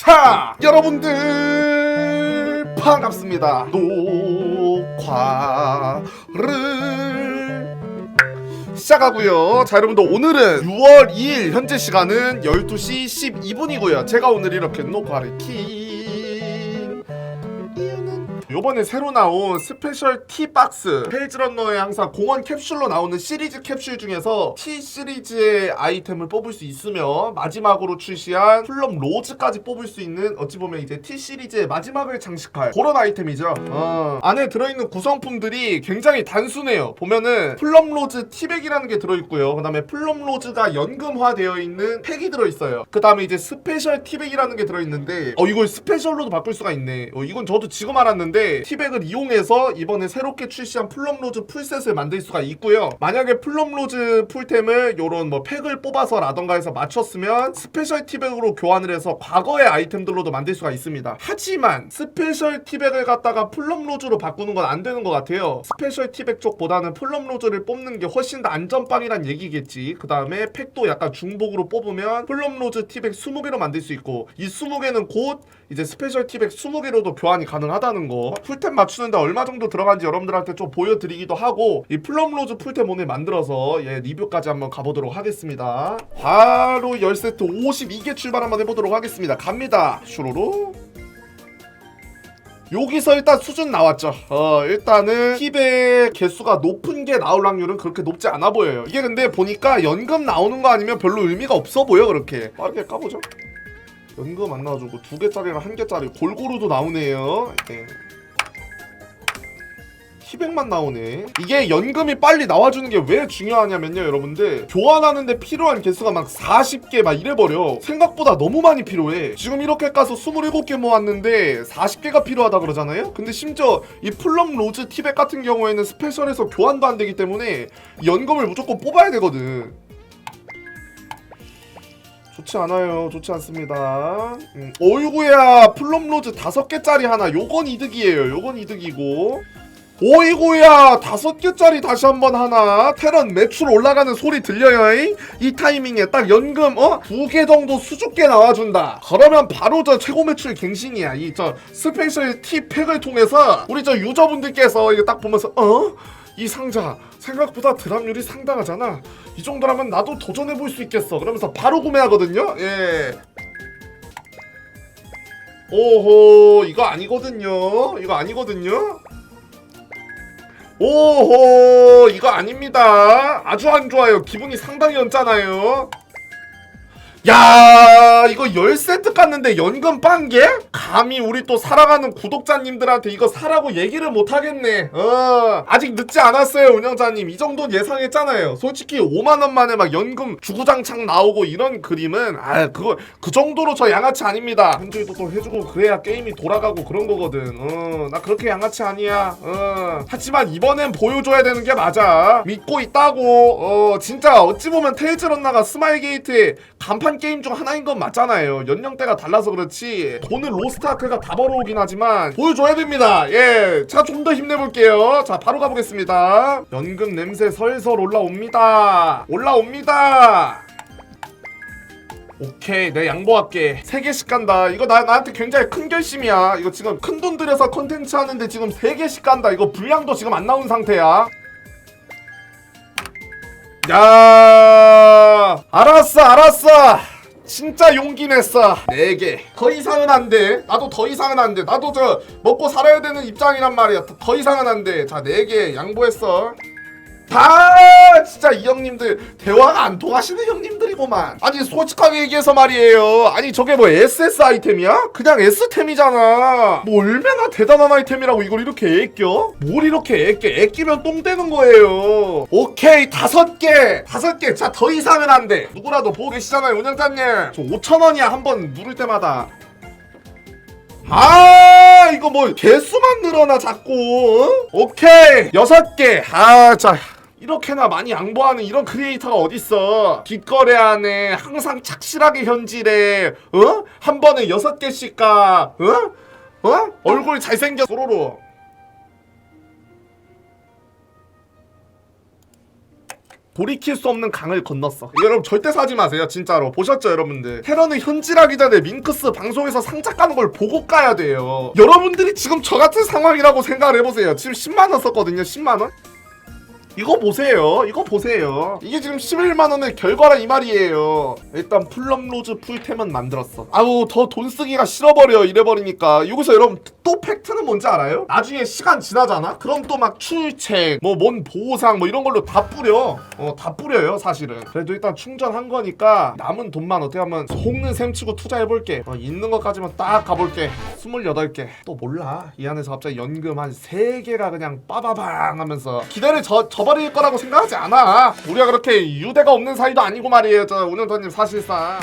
자, 여러분들 반갑습니다. 녹화를 시작하고요. 자, 여러분들 오늘은 6월 2일 현재 시간은 12시 12분이고요. 제가 오늘 이렇게 녹화를 킨 이유는 요번에 새로 나온 스페셜 T 박스 페이지런너에 항상 공원 캡슐로 나오는 시리즈 캡슐 중에서 T 시리즈의 아이템을 뽑을 수 있으며 마지막으로 출시한 플럼 로즈까지 뽑을 수 있는 어찌 보면 이제 T 시리즈의 마지막을 장식할 그런 아이템이죠. 어. 안에 들어있는 구성품들이 굉장히 단순해요. 보면은 플럼 로즈 티백이라는 게 들어있고요. 그 다음에 플럼 로즈가 연금화되어 있는 팩이 들어있어요. 그 다음에 이제 스페셜 티백이라는 게 들어있는데 어 이걸 스페셜로도 바꿀 수가 있네. 어 이건 저도 지금 알았는데 티백을 이용해서 이번에 새롭게 출시한 플럼 로즈 풀셋을 만들 수가 있고요. 만약에 플럼 로즈 풀템을 요런 뭐 팩을 뽑아서라던가 해서 맞췄으면 스페셜 티백으로 교환을 해서 과거의 아이템들로도 만들 수가 있습니다. 하지만 스페셜 티백을 갖다가 플럼 로즈로 바꾸는 건 안 되는 것 같아요. 스페셜 티백 쪽보다는 플럼 로즈를 뽑는 게 훨씬 더 안전빵이란 얘기겠지. 그 다음에 팩도 약간 중복으로 뽑으면 플럼 로즈 티백 20개로 만들 수 있고 이 20개는 곧 이제 스페셜 티백 20개로도 교환이 가능하다는 거. 풀템 맞추는데 얼마 정도 들어간지 여러분들한테 좀 보여드리기도 하고 이 플럼 로즈 풀템 오늘 만들어서 예, 리뷰까지 한번 가보도록 하겠습니다. 바로 10세트 52개 출발 한번 해보도록 하겠습니다. 갑니다. 슈로로. 여기서 일단 수준 나왔죠. 어, 일단은 팁의 개수가 높은 게 나올 확률은 그렇게 높지 않아 보여요. 이게 근데 보니까 연금 나오는 거 아니면 별로 의미가 없어 보여, 그렇게. 빠르게 까보죠. 연금 안 나와주고 두 개짜리랑 한 개짜리 골고루도 나오네요. 네. 티백만 나오네. 이게 연금이 빨리 나와주는 게 왜 중요하냐면요, 여러분들. 교환하는데 필요한 개수가 막 40개 막 이래버려. 생각보다 너무 많이 필요해. 지금 이렇게 까서 27개 모았는데 40개가 필요하다 그러잖아요? 근데 심지어 이 플럼 로즈 티백 같은 경우에는 스페셜에서 교환도 안 되기 때문에 연금을 무조건 뽑아야 되거든. 좋지 않아요. 좋지 않습니다. 음, 어이구야 플럼 로즈 다섯 개짜리 하나. 요건 이득이에요. 요건 이득이고. 오이고야 다섯 개짜리 다시 한번 하나. 테란 매출 올라가는 소리 들려요 잉? 이 타이밍에 딱 연금 어? 두 개 정도 수줍게 나와준다. 그러면 바로 저 최고 매출 갱신이야. 이 저 스페셜 티 팩을 통해서 우리 저 유저분들께서 이거 딱 보면서 어? 이 상자. 생각보다 드랍률이 상당하잖아. 이 정도라면 나도 도전해 볼 수 있겠어. 그러면서 바로 구매하거든요? 예. 오호 이거 아니거든요. 이거 아니거든요 오호 이거 아닙니다. 아주 안 좋아요. 기분이 상당히 얹잖아요 야 이거 10세트 깠는데 연금 빵개? 감히 우리 또 살아가는 구독자님들한테 이거 사라고 얘기를 못하겠네. 어. 아직 늦지 않았어요 운영자님. 이 정도는 예상했잖아요. 솔직히 5만원 만에 막 연금 주구장창 나오고 이런 그림은 아 그거 그 정도로 저 양아치 아닙니다. 현질도 또 해주고 그래야 게임이 돌아가고 그런 거거든. 어나 그렇게 양아치 아니야. 어. 하지만 이번엔 보여줘야 되는 게 맞아. 믿고 있다고. 어 진짜 어찌 보면 테일즈 런나가 스마일 게이트의 간판 게임 중 하나인 건 맞잖아요. 연령대가 달라서 그렇지 돈은 로스트아크가 다 벌어오긴 하지만 보여줘야 됩니다. 예, 제가 좀더 힘내볼게요. 자, 바로 가보겠습니다. 연금 냄새 설설 올라옵니다. 올라옵니다. 오케이 내 양보할게 세 개씩 간다 이거 나, 나한테 굉장히 큰 결심이야 이거 지금 큰 돈 들여서 컨텐츠 하는데 지금 세 개씩 간다 이거 분량도 지금 안 나온 상태야 야 알았어 알았어. 진짜 용기 냈어. 4개. 더 이상은 안돼. 나도 더 이상은 안돼. 나도 저 먹고 살아야 되는 입장이란 말이야. 더, 더 이상은 안돼. 자 4개 양보했어 다 진짜 이 형님들 대화가 안 통하시는 형님들이고만. 아니 솔직하게 얘기해서 말이에요. 아니 저게 뭐 SS 아이템이야? 그냥 S템이잖아. 뭐 얼마나 대단한 아이템이라고 이걸 이렇게 애껴? 뭘 이렇게 애껴? 애끼면 똥 되는 거예요. 오케이 다섯 개. 다섯 개자 더 이상은 안돼. 누구라도 보고 계시잖아요 운영자님. 저 5천원이야 한 번 누를 때마다. 아 이거 뭐 개수만 늘어나 자꾸. 어? 오케이 여섯 개아자 이렇게나 많이 양보하는 이런 크리에이터가 어딨어? 뒷거래하네 항상 착실하게 현질해 어? 한 번에 여섯 개씩 가 어? 어? 얼굴 잘생겨 소로로. 돌이킬 수 없는 강을 건넜어. 여러분 절대 사지 마세요 진짜로. 보셨죠 여러분들? 테러는 현질하기 전에 밍크스 방송에서 상자 까는 걸 보고 까야 돼요. 여러분들이 지금 저 같은 상황이라고 생각을 해보세요. 지금 10만원 썼거든요 10만원 이거 보세요. 이거 보세요. 이게 지금 11만 원의 결과라 이 말이에요. 일단 플럼 로즈 풀템은 만들었어. 아우 더 돈 쓰기가 싫어버려 이래버리니까 여기서 여러분 또 팩트는 뭔지 알아요? 나중에 시간 지나잖아. 그럼 또 막 출첵, 뭐뭔 보상 뭐 이런 걸로 다 뿌려. 어 다 뿌려요 사실은. 그래도 일단 충전한 거니까 남은 돈만 어떻게 하면 속는 셈 치고 투자해볼게. 어, 있는 것까지만 딱 가볼게. 28개. 또 몰라. 이 안에서 갑자기 연금 한 3개가 그냥 빠바방 하면서 기대를 저, 저 버릴 거라고 생각하지 않아. 우리가 그렇게 유대가 없는 사이도 아니고 말이에요. 저 운영자님 사실상.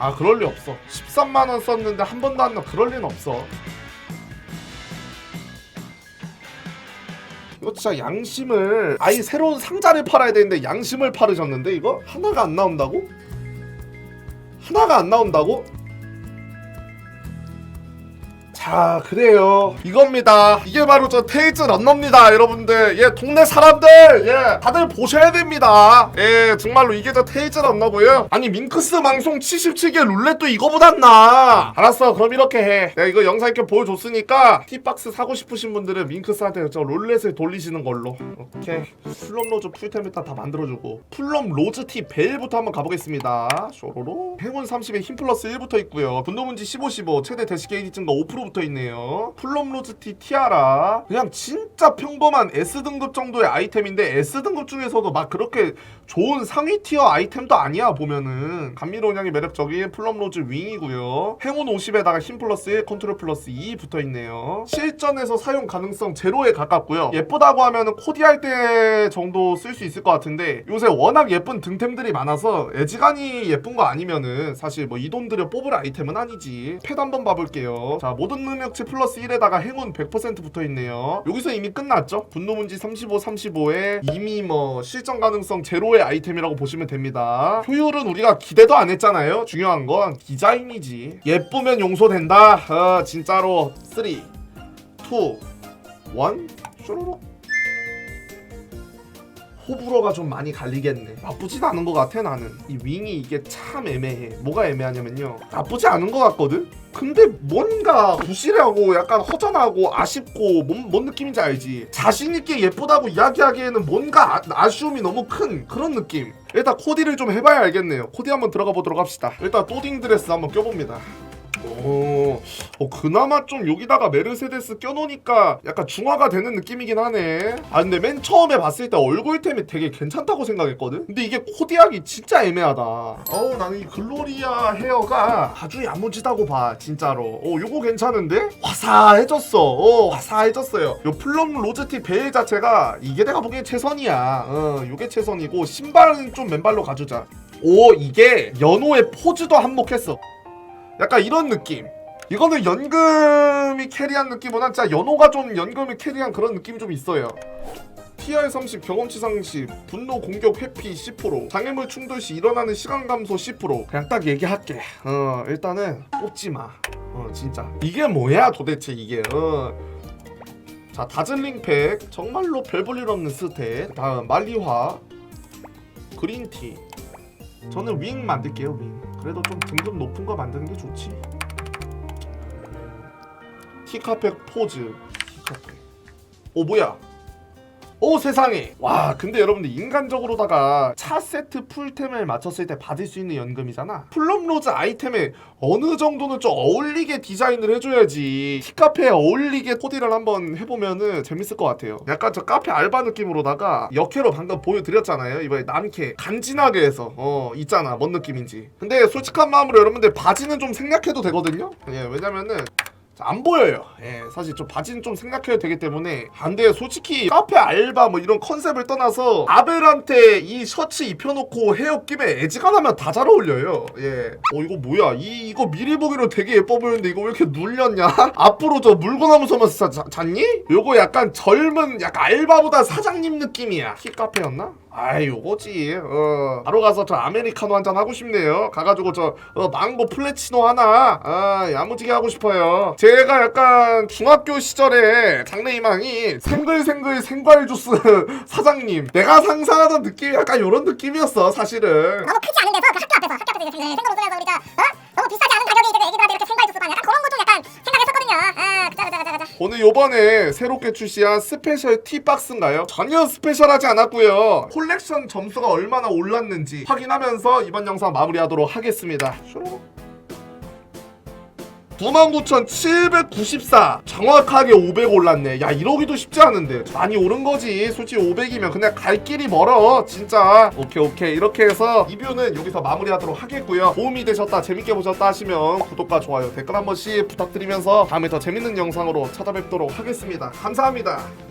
아 그럴 리 없어 13만 원 썼는데 한 번도 안 나 그럴 리는 없어 이거 진짜 양심을 아예 새로운 상자를 팔아야 되는데 양심을 팔으셨는데 이거 하나가 안 나온다고? 하나가 안 나온다고? 자 그래요? 이겁니다. 이게 바로 저 테이즈 런너입니다 여러분들. 예 동네 사람들 예 다들 보셔야 됩니다. 예 정말로 이게 저 테이즈 런너고요. 아니 밍크스 방송 77개 룰렛도 이거보단 나? 알았어 그럼 이렇게 해. 내가 이거 영상 이렇게 보여줬으니까 티박스 사고 싶으신 분들은 밍크스한테 저 룰렛을 돌리시는 걸로. 오케이. 플럼 로즈 풀템 일단 다 만들어주고. 플럼 로즈 티 벨부터 한번 가보겠습니다. 쇼로로. 행운 30에 힘 플러스 1부터 있고요. 분노문지 15 15 최대 대시 게이지 증가 5% 붙어 있네요. 플럼 로즈 티 티아라. 그냥 진짜 평범한 S등급 정도의 아이템인데 S등급 중에서도 막 그렇게 좋은 상위 티어 아이템도 아니야 보면은. 감미로운 향이 매력적인 플럼 로즈 윙이고요. 행운 50에다가 힘 플러스 1 컨트롤 플러스 2 붙어 있네요. 실전에서 사용 가능성 제로에 가깝고요. 예쁘다고 하면은 코디할 때 정도 쓸 수 있을 것 같은데 요새 워낙 예쁜 등템들이 많아서 애지간히 예쁜 거 아니면은 사실 뭐 이 돈 들여 뽑을 아이템은 아니지. 패드 한번 봐볼게요. 자 모든 능력치 플러스 1에다가 행운 100% 붙어 있네요. 여기서 이미 끝났죠? 분노문지 35 35에 이미 뭐 실전 가능성 제로의 아이템이라고 보시면 됩니다. 효율은 우리가 기대도 안 했잖아요. 중요한 건 디자인이지. 예쁘면 용서된다. 어, 진짜로. 3 2 1 쇼로록 호불호가 좀 많이 갈리겠네. 나쁘진 않은 것 같아 나는. 이 윙이 이게 참 애매해. 뭐가 애매하냐면요. 나쁘지 않은 것 같거든. 근데 뭔가 부실하고 약간 허전하고 아쉽고 뭔, 뭔 느낌인지 알지? 자신 있게 예쁘다고 이야기하기에는 뭔가 아, 아쉬움이 너무 큰 그런 느낌. 일단 코디를 좀 해봐야 알겠네요. 코디 한번 들어가 보도록 합시다. 일단 또딩 드레스 한번 껴봅니다. 오, 어, 그나마 좀 여기다가 메르세데스 껴놓으니까 약간 중화가 되는 느낌이긴 하네. 아, 근데 맨 처음에 봤을 때 얼굴템이 되게 괜찮다고 생각했거든? 근데 이게 코디하기 진짜 애매하다. 어우, 나는 이 글로리아 헤어가 아주 야무지다고 봐, 진짜로. 어, 요거 괜찮은데? 화사해졌어. 어, 화사해졌어요. 요 플럼 로즈티 베일 자체가 이게 내가 보기엔 최선이야. 어, 요게 최선이고, 신발은 좀 맨발로 가주자. 오, 이게 연호의 포즈도 한몫했어. 약간 이런 느낌. 이거는 연금이 캐리한 느낌보다 진짜 연호가 좀 연금이 캐리한 그런 느낌이 좀 있어요. TR 30 경험치 상시 분노 공격 회피 10% 장애물 충돌 시 일어나는 시간 감소 10% 그냥 딱 얘기할게. 어 일단은 뽑지 마어 진짜. 이게 뭐야 도대체 이게? 어 자 다즐링 팩. 정말로 별 볼 일 없는 스탯. 다음 말리화. 그린티. 저는 윙 만들게요 윙. 그래도 좀 등급 높은 거 만드는 게 좋지 티카팩 포즈. 티카팩. 오 뭐야? 오 세상에! 와 근데 여러분들 인간적으로다가 차 세트 풀템을 맞췄을 때 받을 수 있는 연금이잖아. 플럼 로즈 아이템에 어느 정도는 좀 어울리게 디자인을 해줘야지 티카페에 어울리게 코디를 한번 해보면은 재밌을 것 같아요. 약간 저 카페 알바 느낌으로다가 역회로 방금 보여드렸잖아요. 이번에 남캐. 간지나게 해서. 어 있잖아. 뭔 느낌인지. 근데 솔직한 마음으로 여러분들 바지는 좀 생략해도 되거든요? 예 왜냐면은 자, 안 보여요. 예, 사실 좀 바지는 좀 생각해야 되기 때문에 안 돼. 솔직히 카페 알바 뭐 이런 컨셉을 떠나서 아벨한테 이 셔츠 입혀놓고 헤어 끼면 애지간하면 다 잘 어울려요. 예. 어 이거 뭐야? 이 이거 미리 보기로 되게 예뻐 보이는데 이거 왜 이렇게 눌렸냐? 앞으로 저 물고나무 서면서 잤니? 요거 약간 젊은 약간 알바보다 사장님 느낌이야. 키 카페였나? 아이 요거지. 어. 바로 가서 저 아메리카노 한 잔 하고 싶네요. 가가지고 저 어, 망고 플래치노 하나. 아 야무지게 하고 싶어요. 제가 약간 중학교 시절에 장래희망이 생글생글 생과일 주스 사장님. 내가 상상하던 느낌이 약간 요런 느낌이었어 사실은. 너무 크지 않은 데서 그 학교 앞에서 학교 앞에서 이제 생각 노선에서 우리가 어? 너무 비싸지 않은 가격에 이제 애기들한테 이렇게 생과일 주스 파는 약간 그런 거 좀 약간. 그자 그자 그자. 오늘 요번에 새롭게 출시한 스페셜 티박스인가요? 전혀 스페셜하지 않았고요 콜렉션 점수가 얼마나 올랐는지 확인하면서 이번 영상 마무리하도록 하겠습니다 슈로. 99,794 정확하게 500 올랐네. 야 이러기도 쉽지 않은데. 많이 오른 거지. 솔직히 500이면 그냥 갈 길이 멀어. 진짜. 오케이 오케이. 이렇게 해서 리뷰는 여기서 마무리하도록 하겠고요. 도움이 되셨다 재밌게 보셨다 하시면 구독과 좋아요 댓글 한 번씩 부탁드리면서 다음에 더 재밌는 영상으로 찾아뵙도록 하겠습니다. 감사합니다